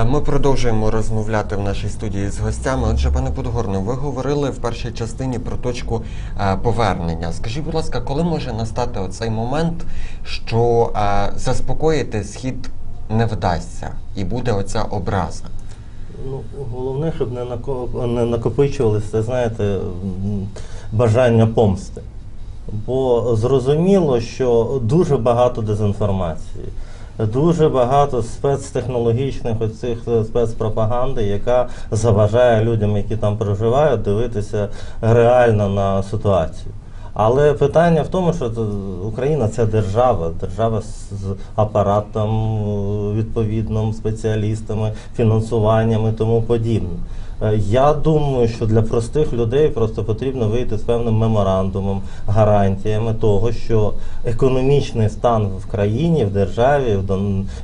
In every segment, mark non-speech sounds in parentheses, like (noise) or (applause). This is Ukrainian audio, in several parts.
Е, Ми продовжуємо розмовляти в нашій студії з гостями. Отже, пане Подгорно, ви говорили в першій частині про точку е, повернення. Скажіть, будь ласка, коли може настати оцей момент, що е, заспокоїти схід не вдасться і буде оця образа? Ну, головне, щоб не, нако- не знаєте, бажання помсти. Бо зрозуміло, що дуже багато дезінформації, дуже багато спецтехнологічних оцих спецпропаганди, яка заважає людям, які там проживають, дивитися реально на ситуацію. Але питання в тому, що Україна це держава, держава з апаратом відповідним, спеціалістами, фінансуванням і тому подібне. Е, Я думаю, що для простих людей просто потрібно вийти з певним меморандумом, гарантіями того, що економічний стан в країні, в державі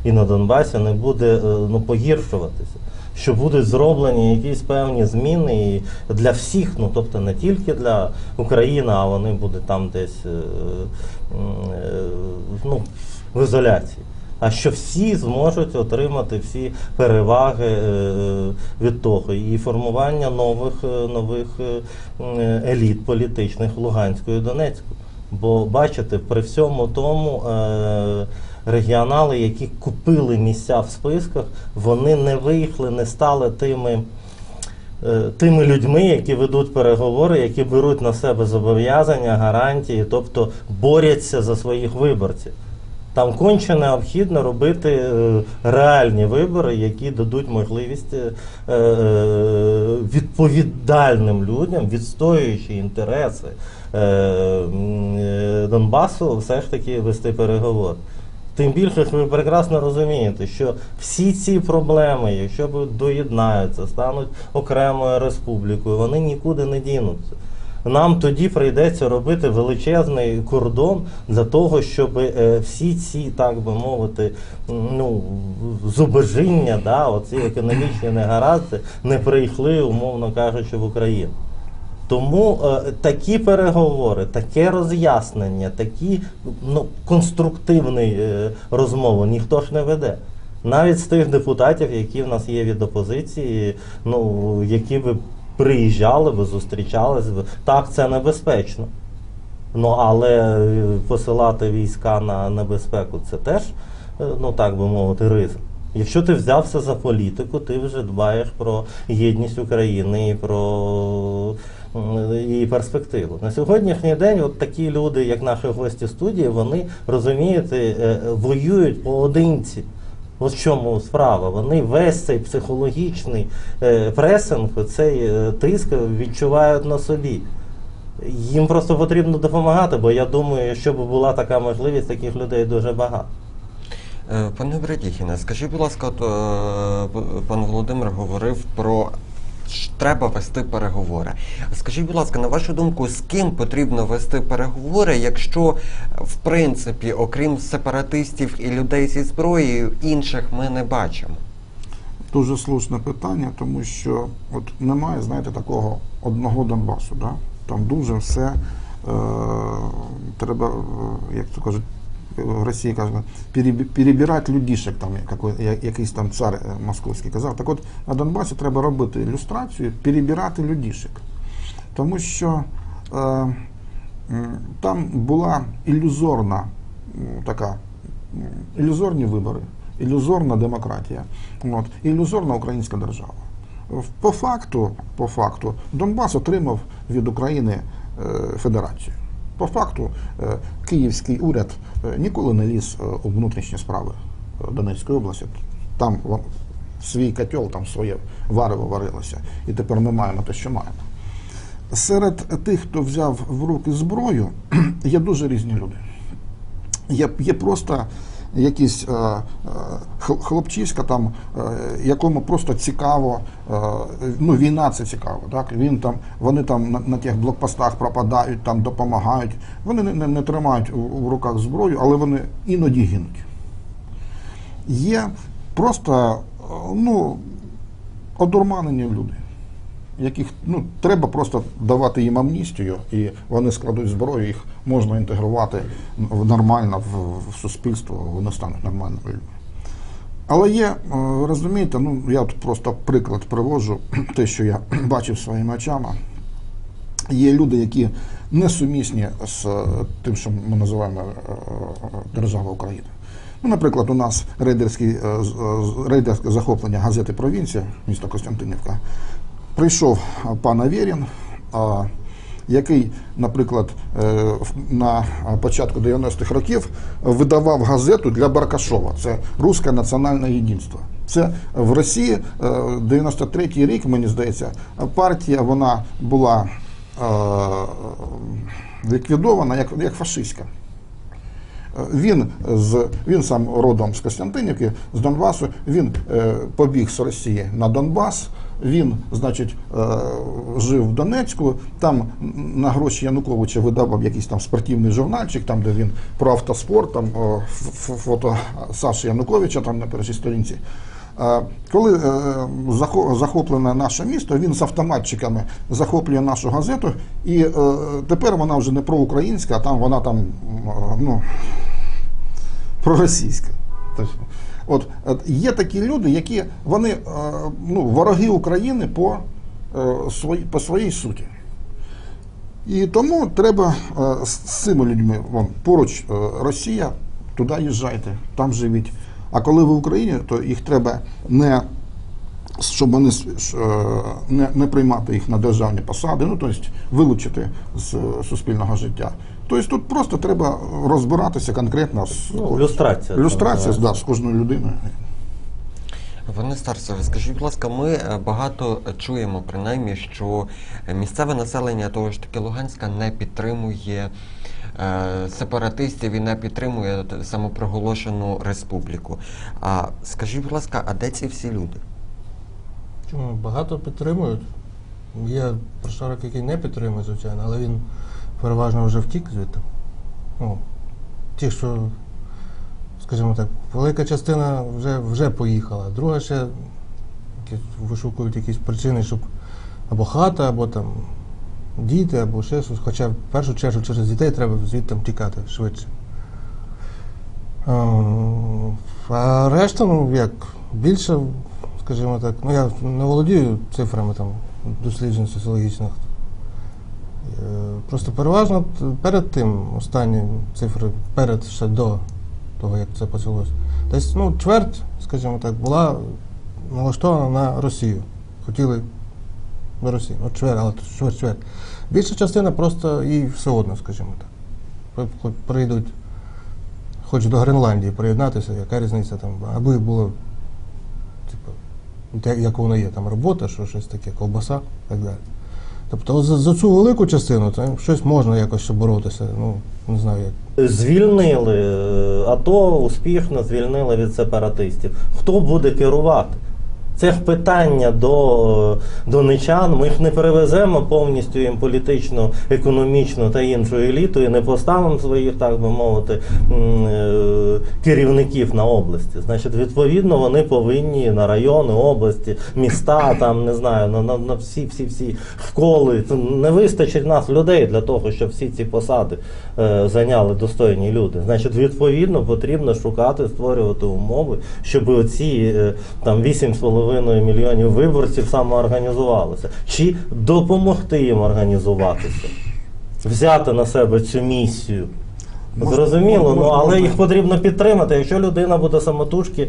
і на Донбасі не буде е, ну, погіршуватися. Що будуть зроблені якісь певні зміни і для всіх, ну тобто не тільки для України, а вони будуть там десь е, ну, в ізоляції. А що всі зможуть отримати всі переваги е, від того і формування нових, е, нових е, еліт політичних Луганську і Донецьку. Бо бачите, при всьому тому регіонали, які купили місця в списках, вони не виїхали, не стали тими. Тими людьми, які ведуть переговори, які беруть на себе зобов'язання, гарантії, тобто борються за своїх виборців. Там конче необхідно робити е, реальні вибори, які дадуть можливість е, е, відповідальним людям, відстоюючи інтереси Донбасу, все ж таки вести переговори. Тим більше, що ви прекрасно розумієте, що всі ці проблеми, якщо доєднаються, стануть окремою республікою, вони нікуди не дінуться. Нам тоді прийдеться робити величезний кордон для того, щоб е, всі ці, так би мовити, ну, зубожіння, да, оці економічні негаразди не прийшли, умовно кажучи, в Україну. Тому е, такі переговори, таке роз'яснення, такі ну, конструктивні е, розмови ніхто ж не веде. Навіть з тих депутатів, які в нас є від опозиції, ну, які би приїжджали би, зустрічались би. Так, це небезпечно. Ну, але е, посилати війська на небезпеку це теж, е, ну так би мовити, ризик. Якщо ти взявся за політику, ти вже дбаєш про єдність України і про її перспективу. На сьогоднішній день от такі люди, як наші гості студії, вони розумієте, е, воюють поодинці. Ось в чому справа. Вони весь цей психологічний е, пресинг, цей е, тиск відчувають на собі. Їм просто потрібно допомагати, бо я думаю, якщо б була така можливість, таких людей дуже багато. Е, Пане Бредіхіне, скажіть, будь ласка, от, пан Володимир говорив про треба вести переговори. Скажіть, будь ласка, на вашу думку, з ким потрібно вести переговори, якщо, в принципі, окрім сепаратистів і людей зі зброєю, інших ми не бачимо? Дуже слушне питання, тому що от немає, знаєте, такого одного Донбасу. Да? Там дуже все е, треба, е, як то кажуть, в Росії перебі- перебирати людішек, там який- якийсь там цар е, московський казав. Так от на Донбасі треба робити ілюстрацію, перебирати людішек. Тому що е, там була ілюзорна така ілюзорні вибори, ілюзорна демократія, от, ілюзорна українська держава. По факту, по факту, Донбас отримав від України е, федерацію. По факту, е, київський уряд е, ніколи не ліз е, у внутрішні справи Донецької області. Там свій котел, там своє варево варилося, і тепер ми маємо те, що маємо. Серед тих, хто взяв в руки зброю, (clears throat) є дуже різні люди. Є, є просто якийсь е, е, хл- хлопчиська, там, е, якому просто цікаво, ну війна це цікаво. Так? Він там, вони там на, на тих блокпостах пропадають, там допомагають. Вони не, не, не тримають у, у руках зброю, але вони іноді гинуть. Є просто ну, одурманені люди яких ну, треба просто давати їм амністію, і вони складуть зброю, їх можна інтегрувати нормально в, суспільство, вони стануть нормальними людьми. Але є, е, розумієте, ну я от просто приклад приводжу, (clears throat) те, що я (clears throat) бачив своїми очами. Є люди, які несумісні з е, тим, що ми називаємо е, держава Україна. Ну, наприклад, у нас рейдерське захоплення газети Провінція, міста Костянтинівка. Прийшов е, пан Авєрін, який, наприклад, е, на початку 90-х років видавав газету для Баркашова. Це Руське національне єдинство. Це в Росії е, 93-й рік, мені здається, партія вона була е, ліквідована як, як фашистська. Е, Він з він сам родом з Костянтинівки, з Донбасу. Він е, побіг з Росії на Донбас. Він, значить, е, жив в Донецьку. Там на гроші Януковича видавав якийсь там спортивний журнальчик, там де він про автоспорт, там фото Саші Януковича там на першій сторінці. Е, Коли е, захоплене наше місто, він з автоматчиками захоплює нашу газету, і тепер вона вже не проукраїнська, а там вона там ну, проросійська. От, от є такі люди, які вони е, ну, вороги України по, е, по своїй суті. І тому треба е, з цими людьми, вон, поруч е, Росія, туди їжджайте, там живіть. А коли ви в Україні, то їх треба не щоб вони е, не, не приймати їх на державні посади, ну тобто вилучити з е, суспільного життя. Тобто тут просто треба розбиратися конкретно з Ну, люстрація. люстрація да, з кожною людиною. Пане Старцеве, скажіть, будь ласка, ми е, багато чуємо, принаймні, що місцеве населення того ж таки Луганська не підтримує е, сепаратистів і не підтримує самопроголошену республіку. А скажіть, будь ласка, а де ці всі люди? Чому багато підтримують? Є прошарок, який не підтримує, звичайно, але він переважно вже втік звідти. Ну, ті, що, скажімо так, велика частина вже, вже поїхала, друга ще вишукують якісь причини, щоб або хата, або там діти, або ще щось. Хоча в першу чергу через дітей треба звідти тікати швидше. Ем, А решта, ну як, більше, скажімо так, ну я не володію цифрами там досліджень соціологічних. Е, Просто переважно перед тим, останні цифри, перед ще до того, як це почалося. Десь ну, чверть, скажімо так, була налаштована на Росію. Хотіли до Росії. Ну, чверть, але чверть, чверть. Більша частина просто їй все одно, скажімо так. Прийдуть хоч до Гренландії приєднатися, яка різниця там, аби було, типу, як воно є, там робота, що щось таке, ковбаса і так далі. Тобто за, за цю велику частину там щось можна якось боротися. Ну, не знаю як. Звільнили е, АТО успішно звільнили від сепаратистів. Хто буде керувати? Це питання до донечан. Ми ж не перевеземо повністю їм політичну, економічну та іншу еліту і не поставимо своїх, так би мовити, е, керівників на області. Значить, відповідно, вони повинні на райони, області, міста, там не знаю, на, на, на всі, всі, всі школи. Не вистачить нас людей для того, щоб всі ці посади е, зайняли достойні люди. Значить, відповідно, потрібно шукати, створювати умови, щоб оці е, там 8,5 мільйонів виборців самоорганізувалися. Чи допомогти їм організуватися, взяти на себе цю місію. Можна- Зрозуміло, ну але можна. їх потрібно підтримати. Якщо людина буде самотужки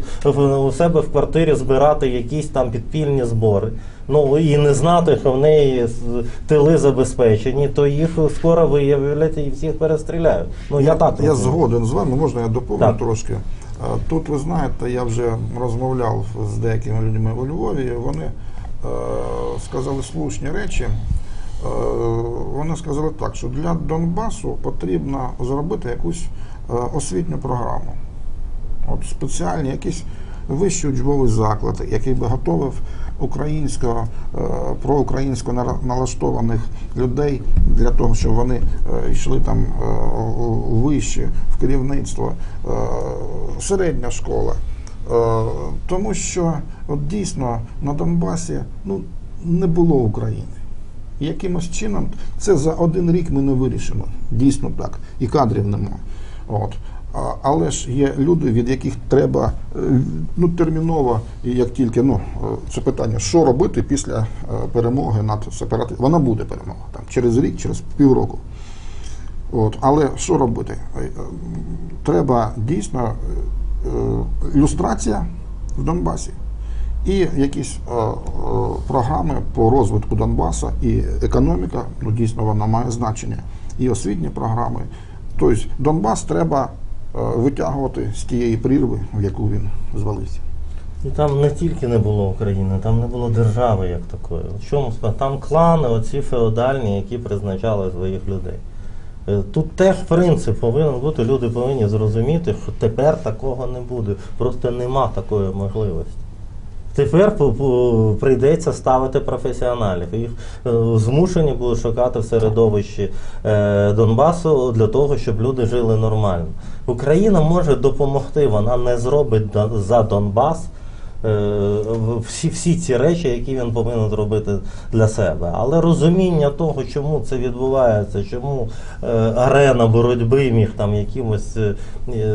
у себе в квартирі збирати якісь там підпільні збори, ну і не знати, що в неї тили забезпечені, то їх скоро виявлять і всіх перестріляють. Ну я так Я згоден з вами, можна я доповню Так. трошки. Е, Тут ви знаєте, я вже розмовляв з деякими людьми у Львові. Вони е, сказали слушні речі. Е, вони сказали так, що для Донбасу потрібно зробити якусь освітню програму. От спеціальні якісь вищі учбові заклади, який би готовив українсько, е, проукраїнсько налаштованих людей для того, щоб вони е, йшли там е, вище в керівництво, середня школа. Тому що от дійсно на Донбасі ну, не було України. Якимось чином це за один рік ми не вирішимо. Дійсно так. І кадрів нема. От. Але ж є люди, від яких треба е, ну, терміново, і як тільки ну, е, це питання, що робити після е, перемоги над сепаратистами. Вона буде перемога там, через рік, через півроку. От, але що робити? Треба дійсно люстрація в Донбасі і якісь програми по розвитку Донбаса і економіка, ну дійсно вона має значення, і освітні програми. Тобто Донбас треба витягувати з тієї прірви, в яку він звалився. І там не тільки не було України, там не було держави як такої. Чому? Там клани, оці феодальні, які призначали своїх людей. Е, Тут теж принцип повинен бути, люди повинні зрозуміти, що тепер такого не буде. Просто нема такої можливості. Тепер прийдеться ставити професіоналів. Їх е, змушені будуть шукати в середовищі е, Донбасу для того, щоб люди жили нормально. Україна може допомогти, вона не зробить за Донбас е, всі, всі ці речі, які він повинен зробити для себе. Але розуміння того, чому це відбувається, чому арена боротьби між там якимось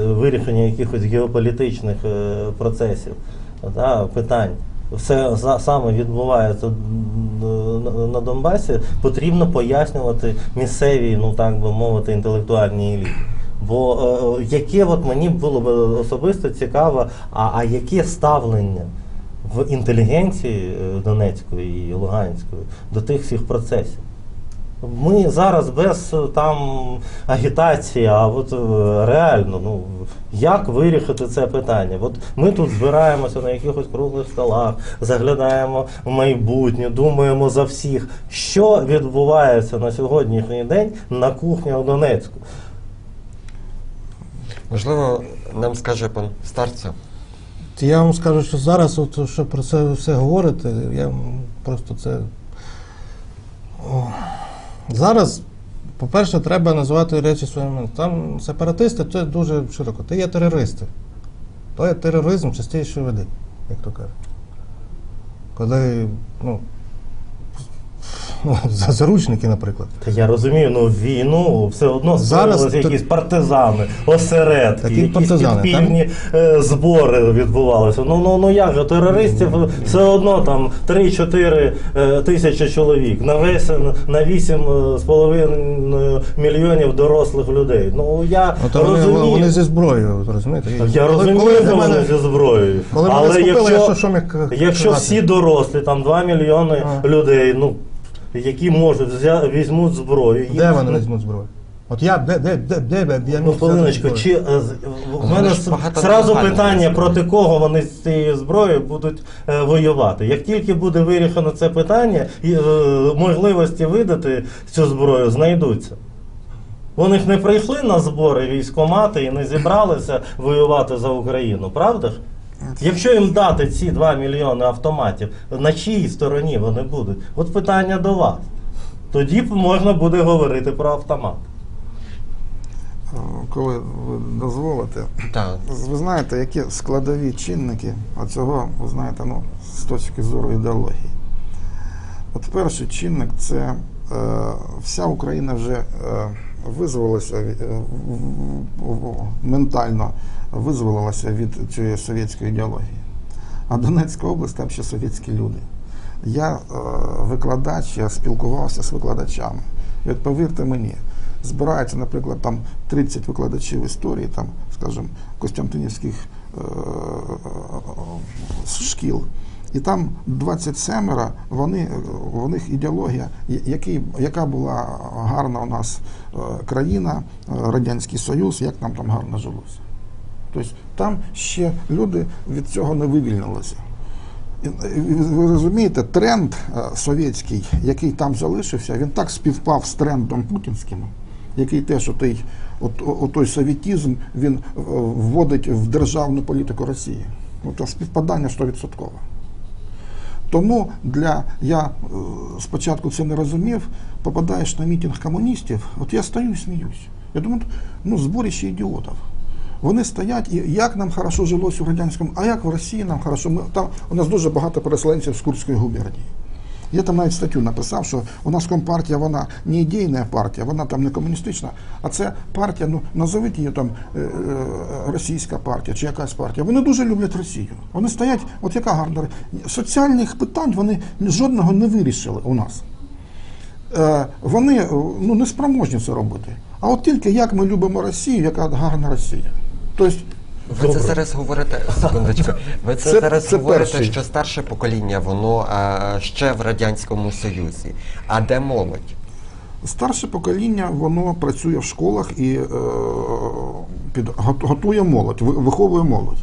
вирішення якихось геополітичних процесів, да, питань. Все саме відбувається на- Донбасі, потрібно пояснювати місцевій, ну так би мовити, інтелектуальній еліті. Бо е, яке от мені було б особисто цікаво, а, а яке ставлення в інтелігенції е, Донецької і Луганської до тих всіх процесів? Ми зараз без е, там агітації, а от е, реально, ну як вирішити це питання? От ми тут збираємося на якихось круглих столах, заглядаємо в майбутнє, думаємо за всіх, що відбувається на сьогоднішній день на кухні у Донецьку. Можливо, нам скаже пан старця. Я вам скажу, що зараз, от, що про це все говорите, я просто це. О. Зараз, по-перше, треба називати речі своїми. Там сепаратисти це дуже широко. Ти є терористи. То є тероризм частіше води, як то кажуть. Коли, ну, ну, (laughs) за- заручники, наприклад. Та я розумію, ну війну все одно Зараз тут- якісь партизани, осередки, Такі якісь партизани, підпільні е, збори відбувалися. Ну ну ну як же терористів все одно там 3-4 е, тисячі чоловік на весь на 8 з половиною мільйонів дорослих людей. Ну я Ну, то вони, розумію. вони зі зброєю, розумієте? Я коли- розумію, коли що вони мене- зі зброєю. коли мене Але схопили, я якщо, що- що міг якщо всі дорослі, там 2 мільйони А. людей, ну які можуть взя, візьмуть зброю. їм- Де вони візьмуть зброю? От я де, де, де, де, я Ну, хвилиночку, чи е, з- в мене ж с- багато зразу питання, проти кого вони з цією зброєю будуть е, воювати. Як тільки буде вирішено це питання, і е, можливості видати цю зброю знайдуться. Вони ж не прийшли на збори військомати і не зібралися воювати за Україну, правда ж? Якщо їм дати ці 2 мільйони автоматів, на чиїй стороні вони будуть? От питання до вас. Тоді б можна буде говорити про автомат. Е, Коли ви дозволите, Так. ви знаєте, які складові чинники оцього, ви знаєте, ну, з точки зору ідеології. От перший чинник це е, вся Україна вже е, визволилася е, ментально визволилася від цієї совєтської ідеології. А Донецька область там ще совєтські люди. Я е, викладач, я спілкувався з викладачами. І от повірте мені, збирається, наприклад, там 30 викладачів історії, там, скажімо, Костянтинівських е, шкіл. І там 27 вони, у них ідеологія, я- який, яка була гарна у нас е, країна, е, Радянський Союз, як нам там гарно жилося. Тобто там ще люди від цього не вивільнилися. Ви розумієте, тренд е, совєтський, який там залишився, він так співпав з трендом путінським, який теж отий, от, о- той совєтізм він вводить в державну політику Росії. От співпадання 100%. Тому для я е, спочатку це не розумів, попадаєш на мітинг комуністів, от я стою і сміюсь. Я думаю, ну зборище ідіотів. Вони стоять, і як нам хорошо жилось у радянському, а як в Росії нам хорошо. Ми, там у нас дуже багато переселенців з Курської губернії. Я там навіть статтю написав, що у нас компартія, вона не ідейна партія, вона там не комуністична, а це партія, ну назовіть її там е, е, російська партія чи якась партія. Вони дуже люблять Росію. Вони стоять, от яка гарна соціальних питань вони жодного не вирішили у нас. Е, вони ну, не спроможні це робити. А от тільки як ми любимо Росію, яка гарна Росія. Тобто Ви це зараз говорите (laughs) секундочку. Ви це, Це- зараз це говорите, перший. що старше покоління воно е, ще в радянському союзі. А де молодь? Старше покоління воно працює в школах і е, під, готує молодь, виховує молодь.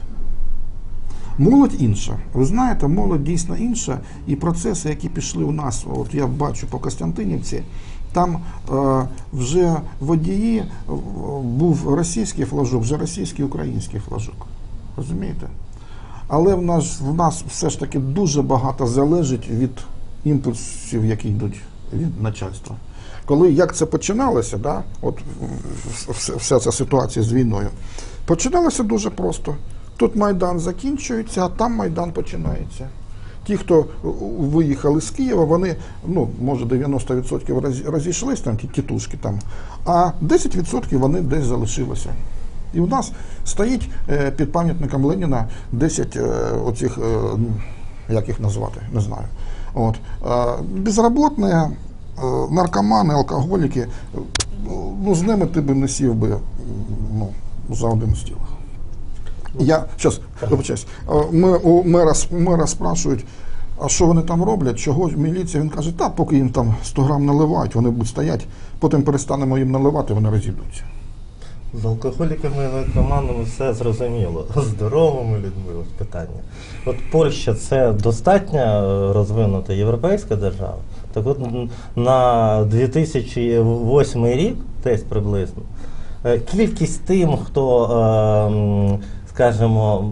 Молодь інша. Ви знаєте, молодь дійсно інша, і процеси, які пішли у нас, от я бачу по Костянтинівці, там е, вже водії е, був російський флажок, вже російський український флажок. Розумієте? Але в нас, в нас все ж таки дуже багато залежить від імпульсів, які йдуть від начальства. Коли як це починалося, да, от вся ця ситуація з війною, починалося дуже просто. Тут Майдан закінчується, а там Майдан починається. Ті, хто у- виїхали з Києва, вони, ну, може, 90% роз- розійшлись, там ті тітушки там, а 10% вони десь залишилися. І у нас стоїть е, під пам'ятником Леніна 10 е, оцих, е, як їх назвати, не знаю. От. Е, безработні, е, наркомани, алкоголіки, е, ну, з ними ти би не сів би ну, за один стіл. Я зараз вибачаюсь. Е, Ми у мера, мера спрашують, а що вони там роблять, чого міліція? Він каже, та поки їм там 100 грам наливають, вони будуть стоять, потім перестанемо їм наливати, вони розійдуться. З алкоголіками і наркоманами все зрозуміло. З здоровими людьми ось питання. От Польща це достатньо е, розвинута європейська держава. Так от на 2008 рік, десь приблизно, е, кількість тим, хто, е, скажімо,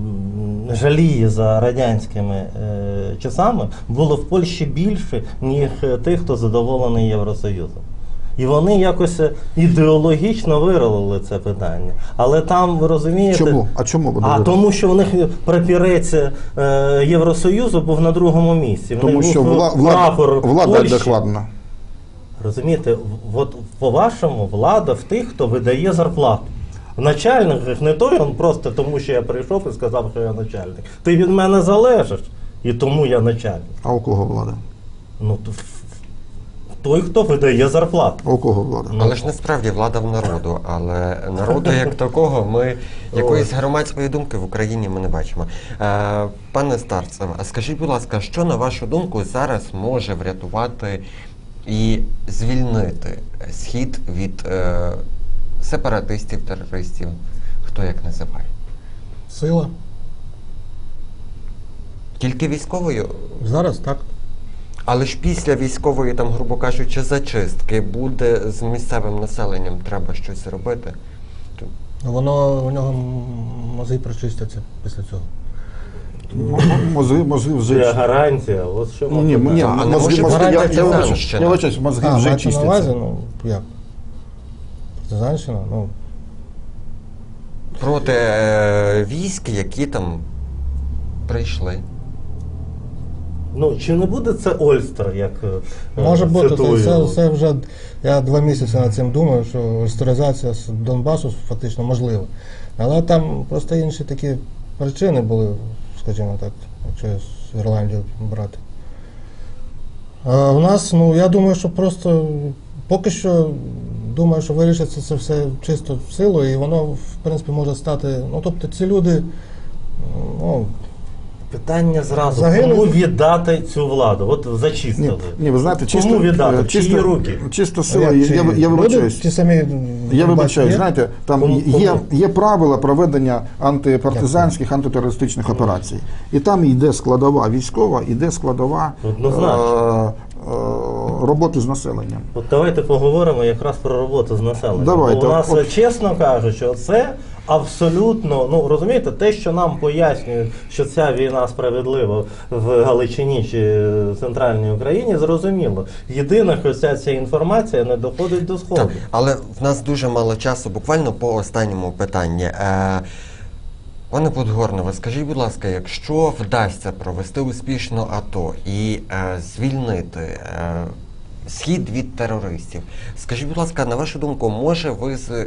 жаліє за радянськими е, часами, було в Польщі більше, ніж е, тих, хто задоволений Євросоюзом. І вони якось е, ідеологічно виролили це питання. Але там, ви розумієте. Чому? А чому вони А тому, що у них прапірець е, Євросоюзу був на другому місці. В Тому що вла, прапор влада адекватна. Розумієте, от по-вашому влада в тих, хто видає зарплату. Начальник не той, він просто тому, що я прийшов і сказав, що я начальник. Ти від мене залежиш, і тому я начальник. А у кого влада? Ну, то той, хто видає зарплату. У кого влада? Ну, Але ж насправді влада в народу, але народу як (laughs) такого ми якоїсь громадської думки в Україні ми не бачимо. Е, пане Старцев, а скажіть, будь ласка, що на вашу думку зараз може врятувати і звільнити схід від е, сепаратистів, терористів, хто як називає? Сила. Тільки військовою? Зараз так. Але ж після військової, там, грубо кажучи, зачистки буде з місцевим населенням треба щось робити. Воно у нього мозги прочистяться після цього. Мозги, мозги вже. Це гарантія. От що Ні, ні, ні, А не мозги, мозги, я, я, партизанщина? я вибачаюсь, мозги а, вже мається на увазі, чистяться. ну як? Ну, проти е, військ, які там прийшли. Ну, чи не буде це Ольстер, як е, може бути, цитую? це, це, це вже я два місяці над цим думаю, що історизація з Донбасу фактично можлива. Але там просто інші такі причини були, скажімо так, якщо з Ірландію брати. А у нас, ну я думаю, що просто поки що думаю, що вирішиться це все чисто в силу, і воно, в принципі, може стати. Ну, тобто ці люди, ну, Питання зразу, Загинули. кому віддати цю владу? От зачистили. ні, ви знаєте, чисто, Кому віддати? е, В чиї чисто, руки? чисто сила, я, я, я вибачаюсь. ті самі Я вибачаюсь, знаєте, там Кому- є, кому? є правила проведення антипартизанських, антитерористичних операцій. І там йде складова військова, йде складова Однозначно. е, е, роботи з населенням. От давайте поговоримо якраз про роботу з населенням. Давайте. Бо у нас, От- чесно кажучи, це абсолютно, ну розумієте, те, що нам пояснюють, що ця війна справедлива в Галичині чи центральній Україні, зрозуміло. Єдине, що ця, ця інформація не доходить до сходу. Так, але в нас дуже мало часу, буквально по останньому питанні. Е, Пане Подгорнове, скажіть, будь ласка, якщо вдасться провести успішно АТО і е, звільнити е, схід від терористів, скажіть, будь ласка, на вашу думку, може виз, е,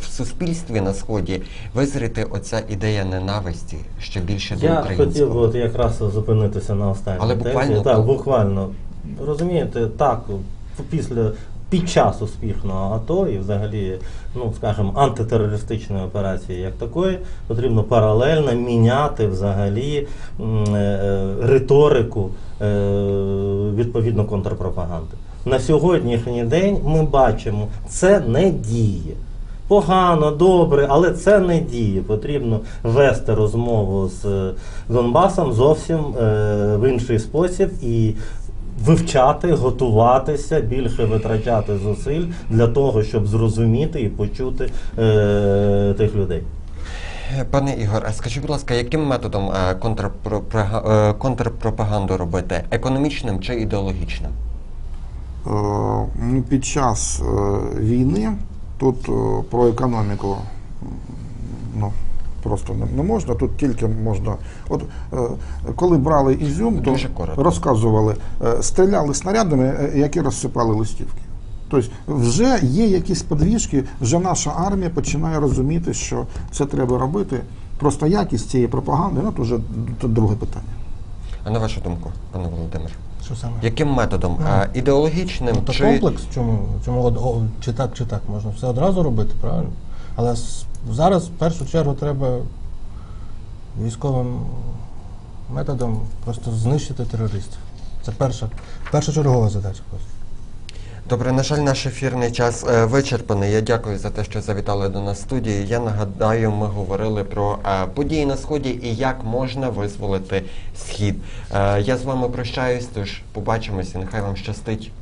в суспільстві на сході визріти оця ідея ненависті ще більше до Я хотів би от якраз зупинитися на останній Але буквально Так, буквально. Розумієте, так, після під час успішного АТО і взагалі, ну скажімо, антитерористичної операції як такої, потрібно паралельно міняти взагалі е, е, риторику е, відповідно контрпропаганди. На сьогоднішній день ми бачимо, це не діє. Погано, добре, але це не діє. Потрібно вести розмову з Донбасом зовсім в інший спосіб і вивчати, готуватися, більше витрачати зусиль для того, щоб зрозуміти і почути е, тих людей. Е, Пане Ігор, а скажіть, будь ласка, яким методом е, е, контрпропаганду робити? Економічним чи ідеологічним? Е, ну, під час е, війни тут е, про економіку ну, просто не, не можна, тут тільки можна. От е, коли брали Ізюм, то Дуже коротко. розказували, е, стріляли снарядами, е, які розсипали листівки. Тобто вже є якісь подвіжки, вже наша армія починає розуміти, що це треба робити. Просто якість цієї пропаганди, ну, то вже друге питання. А на вашу думку, пане Володимир? Що саме? Яким методом? Е, ідеологічним Ну, то чи комплекс, чому, чому од- о, чи так, чи так, можна все одразу робити, правильно? Але зараз в першу чергу треба військовим методом просто знищити терористів. Це перша, першочергова задача. Добре, на жаль, наш ефірний час е, вичерпаний. Я дякую за те, що завітали до нас в студію. Я нагадаю, ми говорили про е, події на сході і як можна визволити схід. Е, я з вами прощаюсь, тож побачимося. Нехай вам щастить.